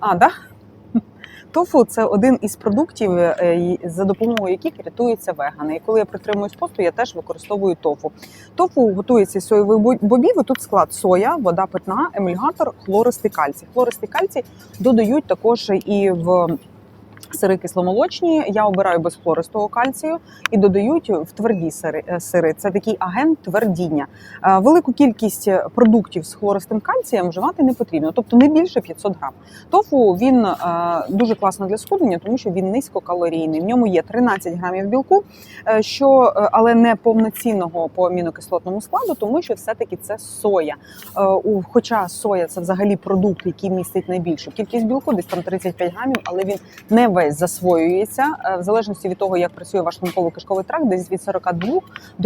А, да? Тофу це один із продуктів, е, за допомогою яких рятуються вегани. І коли я притримуюсь посту, я теж використовую тофу. Тофу готується з соєвих бобів. Тут склад соя, вода питна, емульгатор, хлористий кальцій. Хлористий кальцій додають також і в сири кисломолочні. Я обираю без хлористого кальцію і додають в тверді сири. е, сири. Це такий агент твердіння. Е, Велику кількість продуктів з хлористим кальцієм вживати не потрібно, тобто не більше 500 грам. Тофу він е, дуже класно для схуднення, тому що він низькокалорійний. В ньому є 13 грамів білку, що але не повноцінного по амінокислотному складу, тому що все-таки це соя. Хоча соя це взагалі продукт, який містить найбільшу кількість білку, десь там 35 грамів, але він не весь засвоюється. Е, В залежності від того, як працює ваш шлунково-кишковий тракт, десь від 42 до